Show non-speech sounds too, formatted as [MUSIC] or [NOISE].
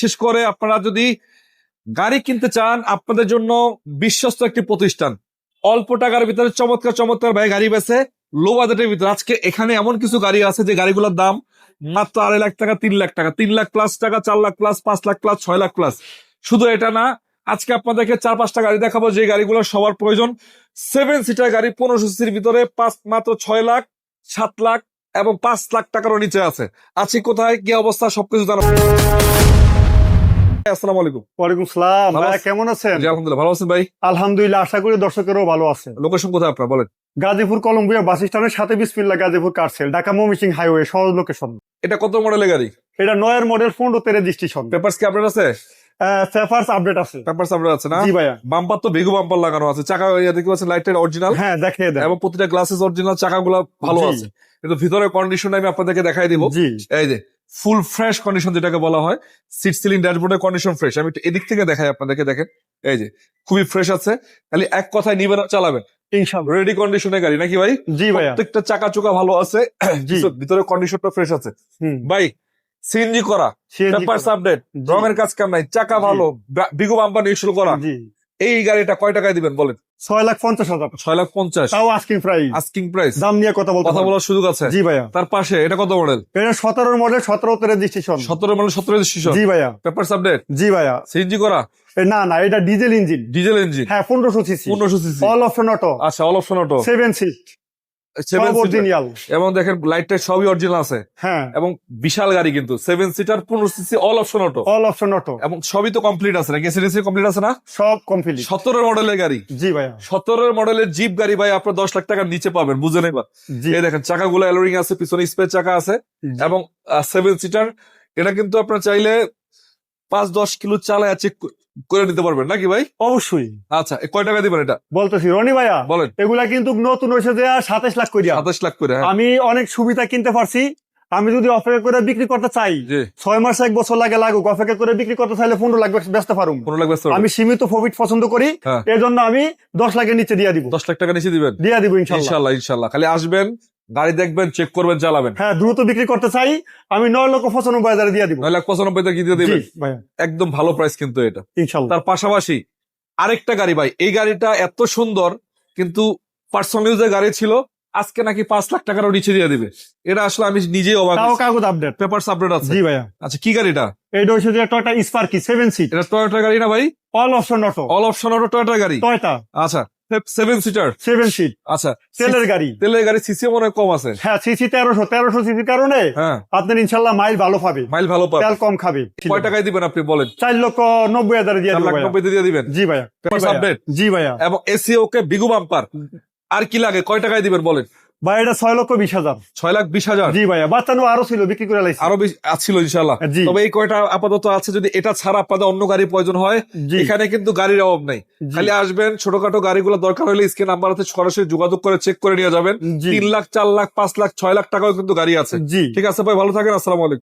বিশেষ করে আপনারা যদি গাড়ি কিনতে চান, আপনাদের জন্য বিশ্বস্ত একটি প্রতিষ্ঠান। অল্প টাকার ভিতরে চমৎকার চমৎকার ভাই গাড়ি বেছে লো বাজেটের ভিতরে। আজকে এখানে এমন কিছু গাড়ি আছে যে গাড়িগুলোর দাম মাত্র আড়াই লাখ টাকা, তিন লাখ টাকা। তিন লাখ প্লাস টাকা, চার লাখ প্লাস পাঁচ লাখ প্লাস ছয় লাখ প্লাস শুধু এটা না, আজকে আপনাদেরকে চার পাঁচটা গাড়ি দেখাবো, যে গাড়িগুলো সবার প্রয়োজন। সেভেন সিটার গাড়ি পনেরোশো সিসির ভিতরে পাঁচ, মাত্র ছয় লাখ, সাত লাখ এবং পাঁচ লাখ টাকারও নিচে আছে। আছি কোথায়, কি অবস্থা, সবকিছু জানা আসসালামু আলাইকুম। ওয়ালাইকুম সালাম। ভালো কেমন আছেন? জি আলহামদুলিল্লাহ ভালো আছেন ভাই? আলহামদুলিল্লাহ আশা করি দর্শকেরও ভালো আছে লোকেশন কোথায় আপনার বলেন? গাজীপুর কলম্বিয়া বাস স্ট্যান্ডের সাথে Bismillah Gazipur car sale Dhaka Mymensingh highway সহজ লোকেশন এটা কত মডেলের গাড়ি? এটা নয়ের মডেল পনেরোতে রেজিস্ট্রেশন পেপারস কি আপডেট আছে? সেফার্স আপডেট আছে। পেপারস আপডেট আছে না? জি ভাইয়া। বাম্পার তো বেগু বাম্পার লাগানো আছে। চাকা ইয়া দেখতে পাচ্ছেন লাইটের অরিজিনাল হ্যাঁ দেখিয়ে দেন। এবং প্রতিটা গ্লাসেস অরিজিনাল চাকাগুলো ভালো আছে। কিন্তু ভিতরের কন্ডিশন আমি আপনাদেরকে দেখাই দিব। এই যে ফুল ফ্রেশ কন্ডিশন যেটাকে বলা হয় সিট সিলিং ড্যাশবোর্ডের কন্ডিশন ফ্রেশ আমি একটু এদিক থেকে দেখাই আপনাদেরকে দেখেন। এই যে খুবই ফ্রেশ আছে। খালি এক কথায় নিবেন চালাবেন। রেডি কন্ডিশনের গাড়ি নাকি ভাই? জি ভাইয়া। প্রত্যেকটা চাকা চোকা ভালো আছে। [COUGHS] [COUGHS] ভিতরে কন্ডিশনটা ফ্রেশ আছে। ভাই সিএনজি করা। Papers update. রঙের কাজ কাম নাই? চাকা ভালো। বিগু বাম্পার ইনস্টল করা। এই গাড়িটা কয় টাকায় দিবেন বলেন? ছয় লাখ পঞ্চাশ হাজার ছয় লাখ পঞ্চাশ। তাও আস্কিং প্রাইস আস্কিং প্রাইস দাম নিয়ে কথা বলতে কথা বলার সুযোগ আছে? জি ভাইয়া। তার পাশে এটা কত মডেল এটা সতেরো মডেল সতেরোতে রেজিস্ট্রেশন সতেরো মডেল সতেরো রেজিস্ট্রেশন জি ভাইয়া। পেপার আপডেট জি ভাইয়া। সিএনজি করা? না না এটা ডিজেল ইঞ্জিন ডিজেল ইঞ্জিন হ্যাঁ পনেরোশো সিসি পনেরোশো সিসি অল অপশন অটো আচ্ছা all option auto seven seat এবং দেখেন লাইটটা সবই অরিজিনাল আছে। হ্যাঁ। এবং বিশাল গাড়ি কিন্তু। সেভেন সিটার পনেরো CC all option auto all option auto এবং সবই তো কমপ্লিট আছে। নাকি এসিডিসি কমপ্লিট আছে না? সব কমপ্লিট সতেরো মডেলের গাড়ি। জি ভাইয়া। সতেরো মডেলের জিপ গাড়ি ভাই আপনার দশ লাখ টাকার নিচে পাবেন। বুঝে নেবা এই দেখেন চাকাগুলো অ্যালোরিং আছে পিছনে স্পেস চাকা আছে। এবং সেভেন সিটার এটা কিন্তু আপনার চাইলে পাঁচ দশ কিলো চালায় চেক করে নিতে পারবেন নাকি ভাই? অবশ্যই। আচ্ছা কয় টাকা দিবেন এটা? বলতেছি রনি ভাইয়া বলেন। এগুলা কিন্তু নতুন হয়েছে যে সাতাশ লাখ করিয়া সাতাশ লাখ করে হ্যাঁ। আমি অনেক সুবিধা কিনতে পারছি। আমি যদি অপেক্ষা করে বিক্রি করতে চাই ছয় মাস এক বছর লাগে লাগুক অপেক্ষা করে বিক্রি করতে চাইলে পনেরো লাখ ব্যস্ত পারুম। আমি সীমিত প্রফিট পছন্দ করি হ্যাঁ। এর জন্য আমি দশ লাখের নিচে দিয়ে দিব। দশ লাখ টাকা নিচে দিবেন? দিয়ে দিব ইনশাল্লাহ ইনশাল্লাহ। খালি আসবেন গাড়ি দেখবেন চেক করবেন চালাবেন। হ্যাঁ দ্রুত বিক্রি করতে চাই আমি নয় লক্ষ পঁচানব্বই হাজারে দিয়ে দিব। নয় লাখ পঁচানব্বই কি দিয়ে দিবেন? একদম ভালো প্রাইস কিন্তু এটা। ইনশাল্লাহ। তার পাশাপাশি আরেকটা গাড়ি ভাই এই গাড়িটা এত সুন্দর কিন্তু পার্সোনাল ইউজের গাড়ি ছিল আজকে নাকি পাঁচ লাখ টাকারও নিচে দিয়ে দিবে। এটা আসলে আমি নিজেই অবাক কাগজ আপডেট পেপার আপডেট আছে। জি ভাইয়া। আচ্ছা কি গাড়িটা? এটা হচ্ছে যে টয়টা স্পার্কি সেভেন সিট এটা টয়োটা গাড়ি না ভাই? All option auto all option auto Toyota গাড়ি। টয়টা আচ্ছা সেভেন সিটার সেভেন সিট আচ্ছা তেলের গাড়ি। তেলের গাড়ি সিসি মনে কম আছে। হ্যাঁ সিসি তেরোশো তেরোশো সিসির কারণে হ্যাঁ। আপনার ইনশাল্লাহ মাইল ভালো পাবে। মাইল ভালো পাবে। তেল কম খাবে। কয় টাকায় দিবেন আপনি বলেন? চার লক্ষ নব্বই হাজার দিয়ে। নব্বই দিয়ে দিবেন? জি ভাইয়া। জি ভাইয়া। এবং এসি ওকে বিগু বাম্পার আর কি লাগে? কয় টাকায় দিবেন বলেন? ভাই এটা ছয় লক্ষ বিশ হাজার। ছয় লাখ বিশ হাজার? জি ভাইয়া বাচ্চানো আরও ছিল বিক্রি করে লাইছি। আরও ছিল ইনশাল্লাহ তবে এই কয়টা আপাতত আছে যদি এটা ছাড়া আপনাদের অন্য গাড়ি প্রয়োজন হয় এখানে কিন্তু গাড়ির অভাব নাই। খালি আসবেন ছোটখাটো গাড়িগুলো দরকার হলে স্ক্রিন নাম্বার আছে সরাসরি যোগাযোগ করে চেক করে নিয়ে যাবেন। তিন লাখ চার লাখ পাঁচ লাখ ছয় লাখ টাকাও কিন্তু গাড়ি আছে। জি। ঠিক আছে ভাই ভালো থাকেন আসসালামু আলাইকুম।